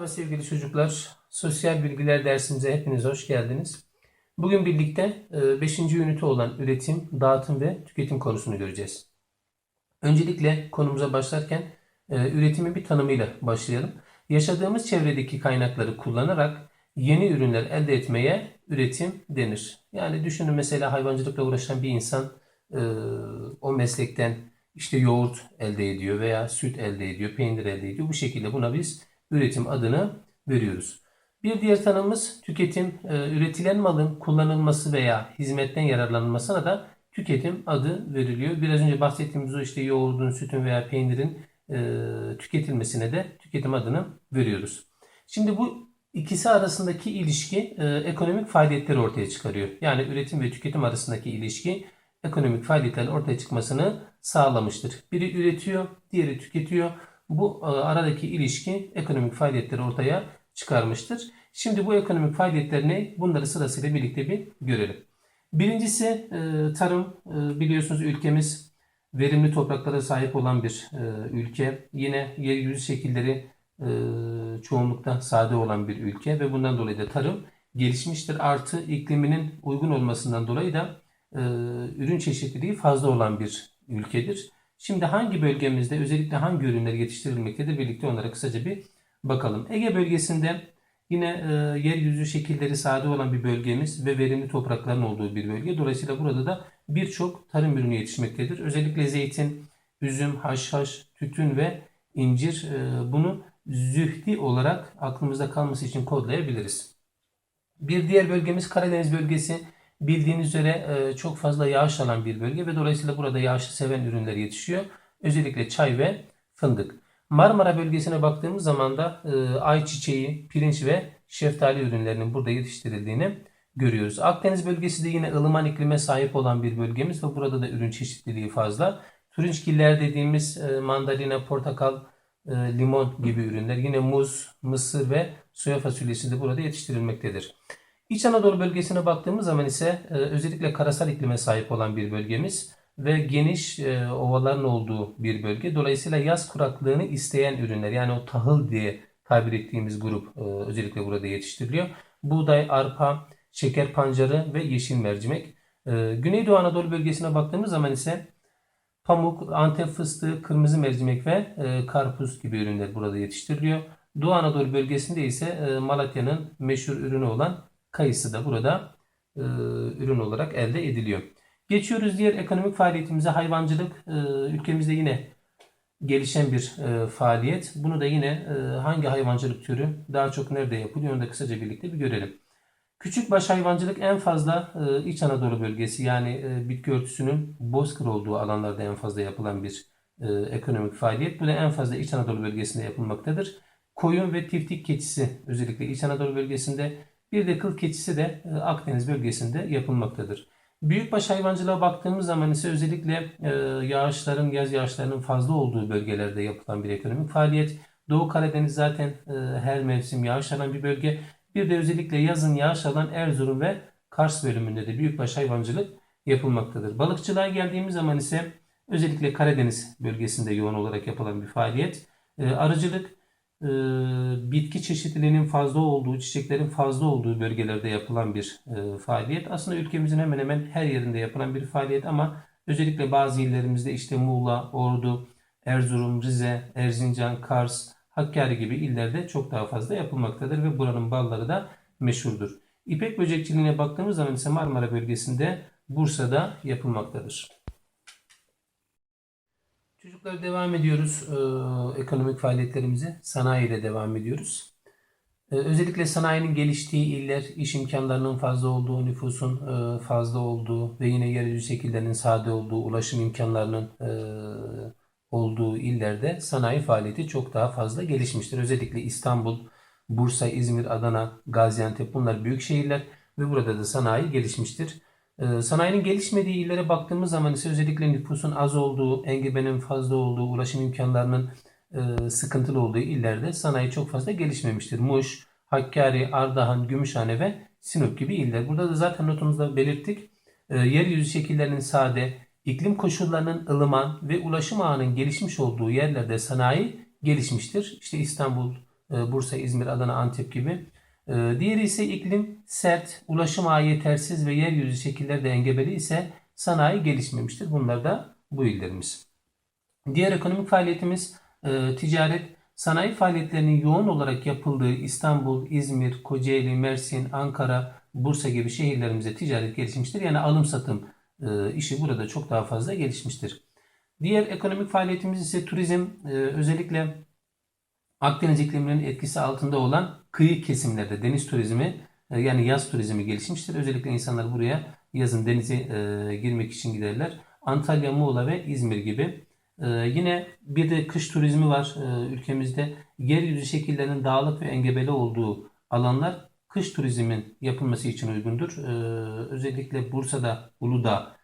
Merhaba sevgili çocuklar. Sosyal bilgiler dersimize hepiniz hoş geldiniz. Bugün birlikte 5. ünite olan üretim, dağıtım ve tüketim konusunu göreceğiz. Öncelikle konumuza başlarken e, üretimin bir tanımıyla başlayalım. Yaşadığımız çevredeki kaynakları kullanarak yeni ürünler elde etmeye üretim denir. Yani düşünün mesela hayvancılıkla uğraşan bir insan e, o meslekten işte yoğurt elde ediyor veya süt elde ediyor, peynir elde ediyor. Bu şekilde buna biz üretim adını veriyoruz. Bir diğer tanımımız tüketim. E, üretilen malın kullanılması veya hizmetten yararlanılmasına da tüketim adı veriliyor. Biraz önce bahsettiğimiz o işte yoğurdun, sütün veya peynirin e, tüketilmesine de tüketim adını veriyoruz. Şimdi bu ikisi arasındaki ilişki e, ekonomik faaliyetleri ortaya çıkarıyor. Yani üretim ve tüketim arasındaki ilişki ekonomik faaliyetlerin ortaya çıkmasını sağlamıştır. Biri üretiyor, diğeri tüketiyor. Bu e, aradaki ilişki ekonomik faaliyetleri ortaya çıkarmıştır. Şimdi bu ekonomik faaliyetler ne? Bunları sırasıyla birlikte bir görelim. Birincisi e, tarım. E, biliyorsunuz ülkemiz verimli topraklara sahip olan bir ülke. Yine yeryüzü şekilleri çoğunlukta sade olan bir ülke ve bundan dolayı da tarım gelişmiştir. Artı ikliminin uygun olmasından dolayı da ürün çeşitliliği fazla olan bir ülkedir. Şimdi hangi bölgemizde özellikle hangi ürünler yetiştirilmektedir birlikte onlara kısaca bir bakalım. Ege bölgesinde yine e, yeryüzü şekilleri sade olan bir bölgemiz ve verimli toprakların olduğu bir bölge. Dolayısıyla burada da birçok tarım ürünü yetişmektedir. Özellikle zeytin, üzüm, haşhaş, tütün ve incir e, bunu zühdi olarak aklımızda kalması için kodlayabiliriz. Bir diğer bölgemiz Karadeniz bölgesi. Bildiğiniz üzere e, çok fazla yağış alan bir bölge ve dolayısıyla burada yağışı seven ürünler yetişiyor. Özellikle çay ve fındık. Marmara bölgesine baktığımız zaman da e, ayçiçeği, pirinç ve şeftali ürünlerinin burada yetiştirildiğini görüyoruz. Akdeniz bölgesi de yine ılıman iklime sahip olan bir bölgemiz ve burada da ürün çeşitliliği fazla. Turunçgiller dediğimiz e, mandalina, portakal, limon gibi ürünler yine muz, mısır ve soya fasulyesi de burada yetiştirilmektedir. İç Anadolu bölgesine baktığımız zaman ise e, özellikle karasal iklime sahip olan bir bölgemiz ve geniş e, ovaların olduğu bir bölge. Dolayısıyla yaz kuraklığını isteyen ürünler yani o tahıl diye tabir ettiğimiz grup e, özellikle burada yetiştiriliyor. Buğday, arpa, şeker pancarı ve yeşil mercimek. Güneydoğu Anadolu bölgesine baktığımız zaman ise pamuk, antep fıstığı, kırmızı mercimek ve karpuz gibi ürünler burada yetiştiriliyor. Doğu Anadolu bölgesinde ise Malatya'nın meşhur ürünü olan kayısı da burada e, ürün olarak elde ediliyor. Geçiyoruz diğer ekonomik faaliyetimize hayvancılık. E, ülkemizde yine gelişen bir e, faaliyet. Bunu da yine e, hangi hayvancılık türü daha çok nerede yapılıyor onu da kısaca birlikte bir görelim. Küçükbaş hayvancılık en fazla e, İç Anadolu bölgesi yani e, bitki örtüsünün bozkır olduğu alanlarda en fazla yapılan bir e, ekonomik faaliyet. Bu da en fazla İç Anadolu bölgesinde yapılmaktadır. Koyun ve tiftik keçisi özellikle İç Anadolu bölgesinde bir de kıl keçisi de e, Akdeniz bölgesinde yapılmaktadır. Büyükbaş hayvancılığa baktığımız zaman ise özellikle e, yağışların, yaz yağışlarının fazla olduğu bölgelerde yapılan bir ekonomik faaliyet. Doğu Karadeniz zaten e, her mevsim yağış alan bir bölge. Bir de özellikle yazın yağış alan Erzurum ve Kars bölümünde de büyükbaş hayvancılık yapılmaktadır. Balıkçılığa geldiğimiz zaman ise özellikle Karadeniz bölgesinde yoğun olarak yapılan bir faaliyet. Arıcılık e, bitki çeşitliliğinin fazla olduğu, çiçeklerin fazla olduğu bölgelerde yapılan bir e, faaliyet. Aslında ülkemizin hemen hemen her yerinde yapılan bir faaliyet ama özellikle bazı illerimizde işte Muğla, Ordu, Erzurum, Rize, Erzincan, Kars, Hakkari gibi illerde çok daha fazla yapılmaktadır ve buranın balları da meşhurdur. İpek böcekçiliğine baktığımız zaman ise Marmara bölgesinde Bursa'da yapılmaktadır. Çocuklar devam ediyoruz ee, ekonomik faaliyetlerimize. Sanayi ile devam ediyoruz. Ee, özellikle sanayinin geliştiği iller, iş imkanlarının fazla olduğu, nüfusun e, fazla olduğu ve yine yeryüzü şekillerinin sade olduğu, ulaşım imkanlarının e, olduğu illerde sanayi faaliyeti çok daha fazla gelişmiştir. Özellikle İstanbul, Bursa, İzmir, Adana, Gaziantep bunlar büyük şehirler ve burada da sanayi gelişmiştir. Ee, sanayinin gelişmediği illere baktığımız zaman ise özellikle nüfusun az olduğu, engebenin fazla olduğu, ulaşım imkanlarının e, sıkıntılı olduğu illerde sanayi çok fazla gelişmemiştir. Muş, Hakkari, Ardahan, Gümüşhane ve Sinop gibi iller. Burada da zaten notumuzda belirttik. Ee, yeryüzü şekillerinin sade, iklim koşullarının ılıman ve ulaşım ağının gelişmiş olduğu yerlerde sanayi gelişmiştir. İşte İstanbul, e, Bursa, İzmir, Adana, Antep gibi. E, diğeri ise iklim sert, ulaşım ağı yetersiz ve yeryüzü şekillerde engebeli ise sanayi gelişmemiştir. Bunlar da bu illerimiz. Diğer ekonomik faaliyetimiz e, ticaret. Sanayi faaliyetlerinin yoğun olarak yapıldığı İstanbul, İzmir, Kocaeli, Mersin, Ankara, Bursa gibi şehirlerimizde ticaret gelişmiştir. Yani alım satım e, işi burada çok daha fazla gelişmiştir. Diğer ekonomik faaliyetimiz ise turizm. E, özellikle Akdeniz ikliminin etkisi altında olan kıyı kesimlerde deniz turizmi e, yani yaz turizmi gelişmiştir. Özellikle insanlar buraya yazın denize e, girmek için giderler. Antalya, Muğla ve İzmir gibi. E, yine bir de kış turizmi var e, ülkemizde. Yeryüzü şekillerinin dağlık ve engebeli olduğu alanlar kış turizmin yapılması için uygundur. Özellikle Bursa'da Uludağ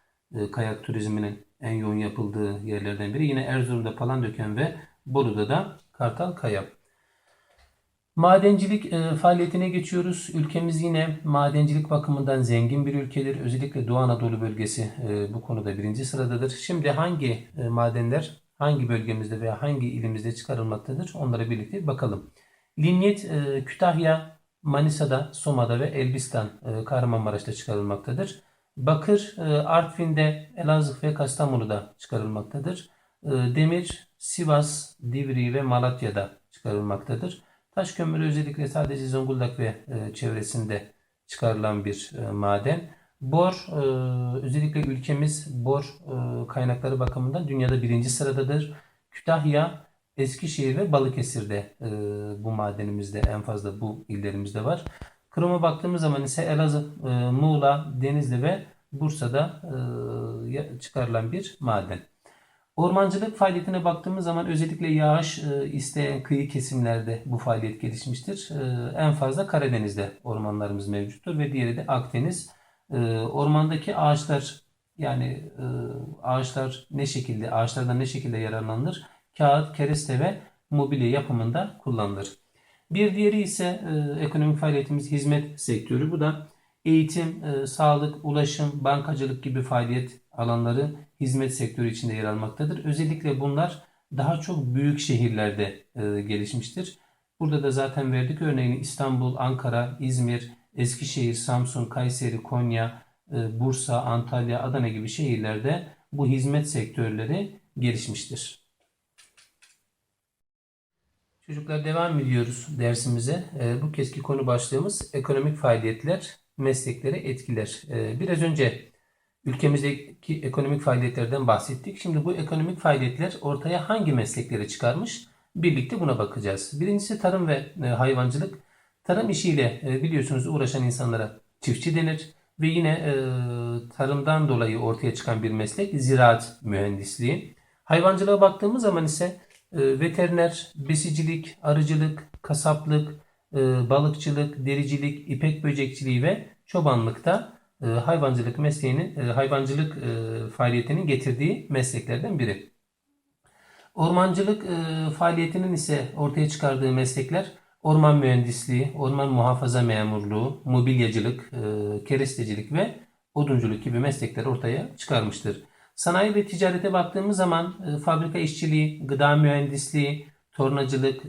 kayak turizminin en yoğun yapıldığı yerlerden biri. Yine Erzurum'da Palandöken ve Bolu'da da Kartal Kaya. Madencilik e, faaliyetine geçiyoruz. Ülkemiz yine madencilik bakımından zengin bir ülkedir. Özellikle Doğu Anadolu bölgesi e, bu konuda birinci sıradadır. Şimdi hangi e, madenler hangi bölgemizde veya hangi ilimizde çıkarılmaktadır? Onlara birlikte bakalım. Linyit e, Kütahya, Manisa'da, Soma'da ve Elbistan, Kahramanmaraş'ta çıkarılmaktadır. Bakır Artvin'de, Elazığ ve Kastamonu'da çıkarılmaktadır. Demir Sivas, Divri ve Malatya'da çıkarılmaktadır. Taş kömürü özellikle sadece Zonguldak ve e, çevresinde çıkarılan bir e, maden. Bor e, özellikle ülkemiz bor kaynakları bakımından dünyada birinci sıradadır. Kütahya, Eskişehir ve Balıkesir'de bu madenimizde en fazla bu illerimizde var. Kroma baktığımız zaman ise Elazığ, Muğla, Denizli ve Bursa'da çıkarılan bir maden. Ormancılık faaliyetine baktığımız zaman özellikle yağış e, isteyen kıyı kesimlerde bu faaliyet gelişmiştir. E, en fazla Karadeniz'de ormanlarımız mevcuttur ve diğeri de Akdeniz. E, ormandaki ağaçlar yani ağaçlar ne şekilde, ağaçlardan ne şekilde yararlanılır? Kağıt, kereste ve mobilya yapımında kullanılır. Bir diğeri ise ekonomik faaliyetimiz hizmet sektörü. Bu da eğitim, sağlık, ulaşım, bankacılık gibi faaliyet alanları hizmet sektörü içinde yer almaktadır. Özellikle bunlar daha çok büyük şehirlerde e, gelişmiştir. Burada da zaten verdik örneğini İstanbul, Ankara, İzmir, Eskişehir, Samsun, Kayseri, Konya, e, Bursa, Antalya, Adana gibi şehirlerde bu hizmet sektörleri gelişmiştir. Çocuklar devam ediyoruz dersimize. E, bu keski konu başlığımız ekonomik faaliyetler, mesleklere etkiler. E, biraz önce ülkemizdeki ekonomik faaliyetlerden bahsettik. Şimdi bu ekonomik faaliyetler ortaya hangi meslekleri çıkarmış? Birlikte buna bakacağız. Birincisi tarım ve e, hayvancılık. Tarım işiyle e, biliyorsunuz uğraşan insanlara çiftçi denir ve yine e, tarımdan dolayı ortaya çıkan bir meslek ziraat mühendisliği. Hayvancılığa baktığımız zaman ise veteriner, besicilik, arıcılık, kasaplık, balıkçılık, dericilik, ipek böcekçiliği ve çobanlıkta e, hayvancılık mesleğinin, e, hayvancılık e, faaliyetinin getirdiği mesleklerden biri. Ormancılık faaliyetinin ise ortaya çıkardığı meslekler orman mühendisliği, orman muhafaza memurluğu, mobilyacılık, kerestecilik ve odunculuk gibi meslekler ortaya çıkarmıştır. Sanayi ve ticarete baktığımız zaman fabrika işçiliği, gıda mühendisliği, tornacılık,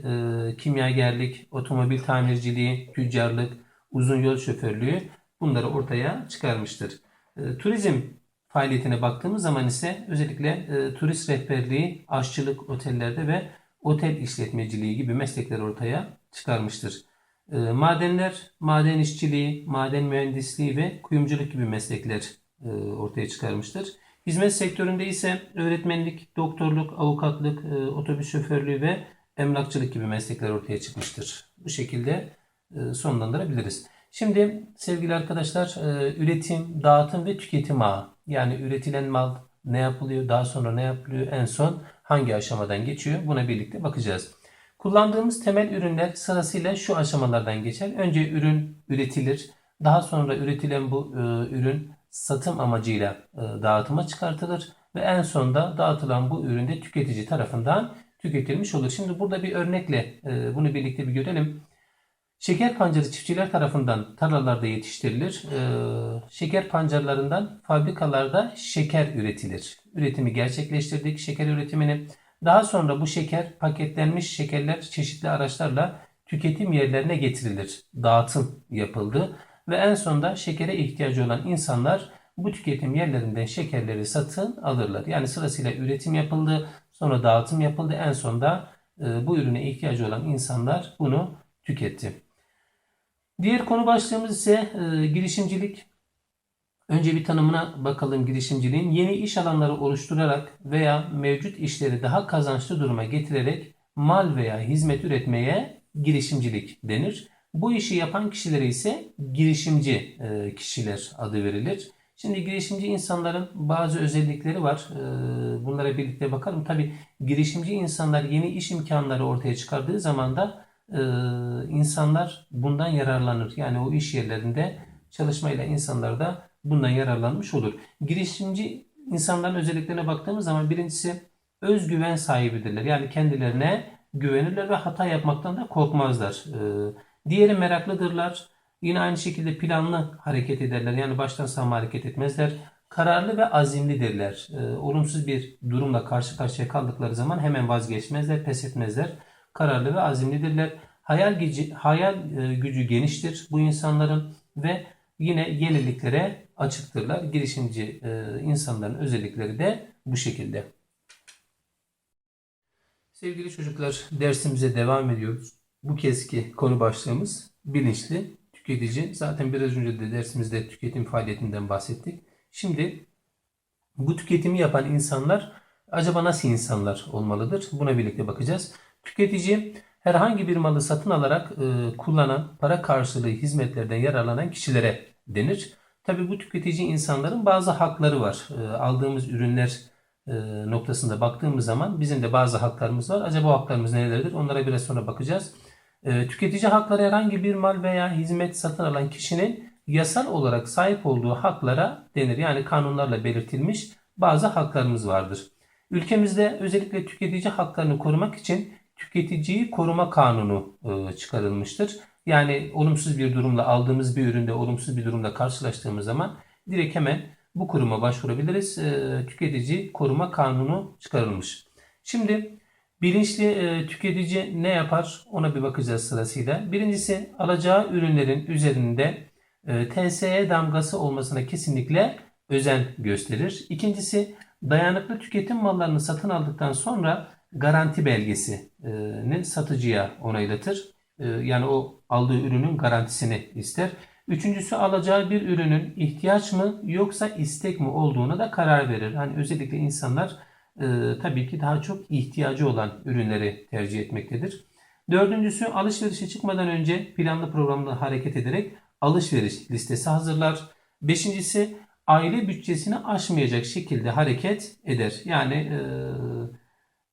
kimyagerlik, otomobil tamirciliği, tüccarlık, uzun yol şoförlüğü bunları ortaya çıkarmıştır. E, turizm faaliyetine baktığımız zaman ise özellikle e, turist rehberliği, aşçılık otellerde ve otel işletmeciliği gibi meslekler ortaya çıkarmıştır. E, madenler, maden işçiliği, maden mühendisliği ve kuyumculuk gibi meslekler ortaya çıkarmıştır. Hizmet sektöründe ise öğretmenlik, doktorluk, avukatlık, otobüs şoförlüğü ve emlakçılık gibi meslekler ortaya çıkmıştır. Bu şekilde sonlandırabiliriz. Şimdi sevgili arkadaşlar e, üretim, dağıtım ve tüketim ağı. Yani üretilen mal ne yapılıyor, daha sonra ne yapılıyor, en son hangi aşamadan geçiyor buna birlikte bakacağız. Kullandığımız temel ürünler sırasıyla şu aşamalardan geçer. Önce ürün üretilir. Daha sonra üretilen bu e, ürün satım amacıyla e, dağıtıma çıkartılır ve en sonunda dağıtılan bu ürün de tüketici tarafından tüketilmiş olur. Şimdi burada bir örnekle bunu birlikte bir görelim. Şeker pancarı çiftçiler tarafından tarlalarda yetiştirilir. Ee, şeker pancarlarından fabrikalarda şeker üretilir. Üretimi gerçekleştirdik, şeker üretimini. Daha sonra bu şeker paketlenmiş şekerler çeşitli araçlarla tüketim yerlerine getirilir. Dağıtım yapıldı ve en sonunda şekere ihtiyacı olan insanlar bu tüketim yerlerinden şekerleri satın alırlar. Yani sırasıyla üretim yapıldı, sonra dağıtım yapıldı. En sonunda e, bu ürüne ihtiyacı olan insanlar bunu tüketti. Diğer konu başlığımız ise e, girişimcilik. Önce bir tanımına bakalım girişimciliğin. Yeni iş alanları oluşturarak veya mevcut işleri daha kazançlı duruma getirerek mal veya hizmet üretmeye girişimcilik denir. Bu işi yapan kişilere ise girişimci e, kişiler adı verilir. Şimdi girişimci insanların bazı özellikleri var. E, Bunlara birlikte bakalım. Tabi girişimci insanlar yeni iş imkanları ortaya çıkardığı zaman da e, insanlar bundan yararlanır. Yani o iş yerlerinde çalışmayla insanlar da bundan yararlanmış olur. Girişimci insanların özelliklerine baktığımız zaman birincisi özgüven sahibidirler. Yani kendilerine güvenirler ve hata yapmaktan da korkmazlar. Ee, diğeri meraklıdırlar. Yine aynı şekilde planlı hareket ederler. Yani baştan sağma hareket etmezler. Kararlı ve azimlidirler. Ee, olumsuz bir durumla karşı karşıya kaldıkları zaman hemen vazgeçmezler, pes etmezler. Kararlı ve azimlidirler. Hayal gücü, hayal e, gücü geniştir bu insanların ve yine yeniliklere açıktırlar. Girişimci e, insanların özellikleri de bu şekilde. Sevgili çocuklar dersimize devam ediyoruz. Bu keski konu başlığımız bilinçli tüketici. Zaten biraz önce de dersimizde tüketim faaliyetinden bahsettik. Şimdi bu tüketimi yapan insanlar acaba nasıl insanlar olmalıdır? Buna birlikte bakacağız. Tüketici herhangi bir malı satın alarak e, kullanan, para karşılığı hizmetlerden yararlanan kişilere denir. Tabi bu tüketici insanların bazı hakları var. E, aldığımız ürünler e, noktasında baktığımız zaman bizim de bazı haklarımız var. Acaba o haklarımız nelerdir? Onlara biraz sonra bakacağız. E, tüketici hakları herhangi bir mal veya hizmet satın alan kişinin yasal olarak sahip olduğu haklara denir. Yani kanunlarla belirtilmiş bazı haklarımız vardır. Ülkemizde özellikle tüketici haklarını korumak için tüketiciyi koruma kanunu e, çıkarılmıştır. Yani olumsuz bir durumla aldığımız bir üründe olumsuz bir durumla karşılaştığımız zaman direkt hemen bu kuruma başvurabiliriz. E, tüketici koruma kanunu çıkarılmış. Şimdi bilinçli e, tüketici ne yapar ona bir bakacağız sırasıyla. Birincisi alacağı ürünlerin üzerinde TSE damgası olmasına kesinlikle özen gösterir. İkincisi dayanıklı tüketim mallarını satın aldıktan sonra garanti belgesini satıcıya onaylatır. E, yani o aldığı ürünün garantisini ister. Üçüncüsü alacağı bir ürünün ihtiyaç mı yoksa istek mi olduğuna da karar verir. Hani özellikle insanlar e, tabii ki daha çok ihtiyacı olan ürünleri tercih etmektedir. Dördüncüsü alışverişe çıkmadan önce planlı programlı hareket ederek alışveriş listesi hazırlar. Beşincisi aile bütçesini aşmayacak şekilde hareket eder. Yani e,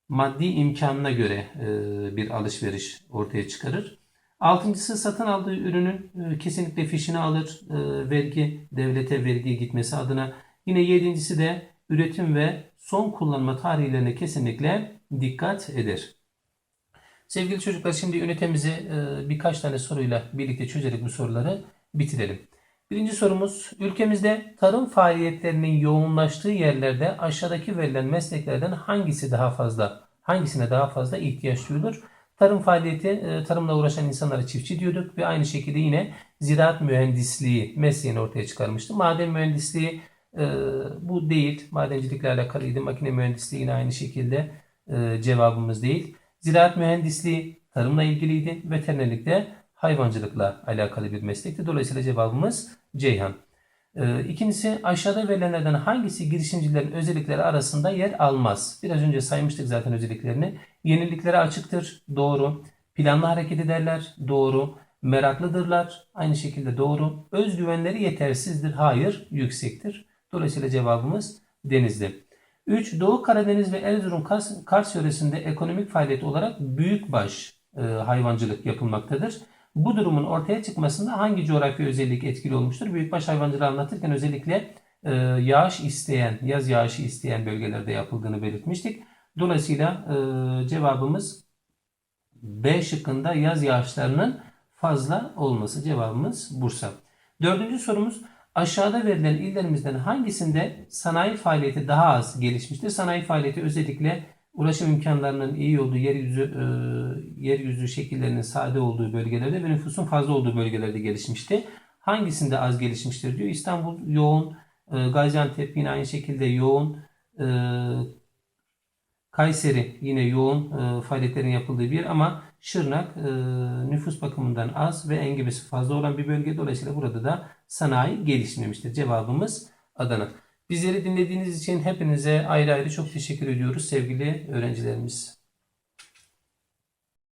maddi imkanına göre e, bir alışveriş ortaya çıkarır. Altıncısı satın aldığı ürünün e, kesinlikle fişini alır. E, vergi, devlete vergiye gitmesi adına. Yine yedincisi de üretim ve son kullanma tarihlerine kesinlikle dikkat eder. Sevgili çocuklar şimdi ünitemizi birkaç tane soruyla birlikte çözerek bu soruları bitirelim. Birinci sorumuz ülkemizde tarım faaliyetlerinin yoğunlaştığı yerlerde aşağıdaki verilen mesleklerden hangisi daha fazla hangisine daha fazla ihtiyaç duyulur? Tarım faaliyeti, e, tarımla uğraşan insanlara çiftçi diyorduk ve aynı şekilde yine ziraat mühendisliği mesleğini ortaya çıkarmıştı. Maden mühendisliği e, bu değil. Madencilikle alakalıydı. Makine mühendisliği yine aynı şekilde e, cevabımız değil. Ziraat mühendisliği tarımla ilgiliydi. Veterinerlik de hayvancılıkla alakalı bir meslekti. Dolayısıyla cevabımız Ceyhan. İkincisi aşağıda verilenlerden hangisi girişimcilerin özellikleri arasında yer almaz? Biraz önce saymıştık zaten özelliklerini. Yeniliklere açıktır. Doğru. Planlı hareket ederler. Doğru. Meraklıdırlar. Aynı şekilde doğru. Özgüvenleri yetersizdir. Hayır. Yüksektir. Dolayısıyla cevabımız Denizli. 3. Doğu Karadeniz ve Erzurum Kars yöresinde ekonomik faaliyet olarak büyükbaş e, hayvancılık yapılmaktadır. Bu durumun ortaya çıkmasında hangi coğrafi özellik etkili olmuştur? Büyükbaş hayvancılığı anlatırken özellikle e, yağış isteyen, yaz yağışı isteyen bölgelerde yapıldığını belirtmiştik. Dolayısıyla e, cevabımız B şıkkında yaz yağışlarının fazla olması cevabımız Bursa. Dördüncü sorumuz aşağıda verilen illerimizden hangisinde sanayi faaliyeti daha az gelişmiştir? Sanayi faaliyeti özellikle ulaşım imkanlarının iyi olduğu yeryüzü e, yeryüzü şekillerinin sade olduğu bölgelerde ve nüfusun fazla olduğu bölgelerde gelişmişti. Hangisinde az gelişmiştir diyor. İstanbul yoğun, e, Gaziantep yine aynı şekilde yoğun, e, Kayseri yine yoğun e, faaliyetlerin yapıldığı bir yer ama Şırnak e, nüfus bakımından az ve engebesi fazla olan bir bölge. Dolayısıyla burada da sanayi gelişmemiştir. Cevabımız Adana. Bizleri dinlediğiniz için hepinize ayrı ayrı çok teşekkür ediyoruz sevgili öğrencilerimiz.